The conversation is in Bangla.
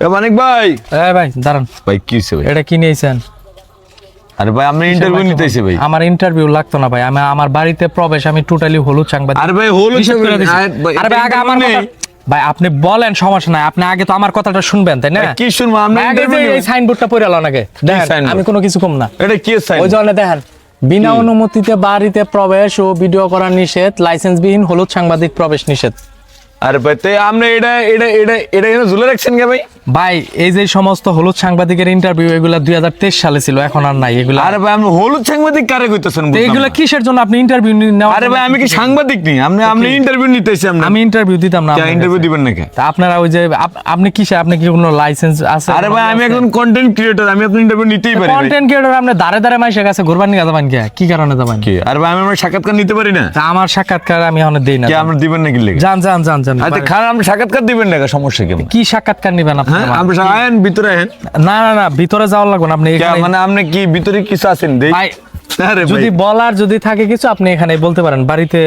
মানিক ভাই। এই ভাই দাঁড়ান। ভাই কি ভাই? এটা কি নিয়েছেন? আরে ভাই আপনি ইন্টারভিউ নিতেছে ভাই আমার ইন্টারভিউ লাগতো না ভাই। আমি আমার বাড়িতে প্রবেশ আমি টোটালি হলুদ সাংবাদিক। আরে ভাই হলো নিষেধ আরে ভাই আগে আমার ভাই আপনি বলেন সমস্যা নাই। আপনি আগে তো আমার কথাটা শুনবেন তাই না? কি শুনব? আমরা আগে এই সাইনবোর্ডটা পড়ে আলো নাকি দেখেন আমি কোনো কিছু কম না। এটা কি সাইন ওই জন্য দেখেন বিনা অনুমতিতে বাড়িতে প্রবেশ ও ভিডিও করা নিষেধ লাইসেন্সবিহীন হলুদ সাংবাদিক প্রবেশ নিষেধ। আরে ভাই আপনি এটা এটা এটা এটা এখানে ঝুলে রাখছেন কে ভাই? ভাই এই যে সমস্ত হলুদ সাংবাদিকের ইন্টারভিউ এগুলা দুই সালে ছিল এখন আর নাই এগুলা আরে ভাই আপনি হলুদ সাংবাদিক কারে কইতেছেন এগুলা কিসের জন্য আপনি ইন্টারভিউ নেওয়া আরে ভাই আমি কি সাংবাদিক নি? আপনি আপনি ইন্টারভিউ নিতেছি আপনি? আমি ইন্টারভিউ দিতাম না আপনার ইন্টারভিউ দিবেন নাকি? তা আপনারা ওই যে আপনি কিসে? আপনি কি কোনো লাইসেন্স আছে? আরে ভাই আমি একজন কন্টেন্ট ক্রিয়েটর আমি ইন্টারভিউ নিতেই পারি ভাই। কন্টেন্ট ক্রিয়েটর আপনি দাঁড়ে দাঁড়ে মাইসের কাছে ঘুরবার নিয়ে যাবেন কে? কি কারণে যাবেন? কি? আরে ভাই আমি আমার সাক্ষাৎকার নিতে পারি না? আমার সাক্ষাৎকার আমি এখন দেই না কি দিবেন লেগে? যান যান যান। যান আচ্ছা খান আপনি সাক্ষাৎকার দিবেন না সমস্যা কি? কি সাক্ষাৎকার নিবেন আপনি হ্যাঁ আপনি আয়েন ভিতরে আয়েন। না না না ভিতরে যাওয়ার লাগবে না আপনি মানে আপনি কি ভিতরে কিছু আছেন? দেই যদি বলার যদি থাকে কিছু আপনি এখানে বলতে পারেন বাড়িতে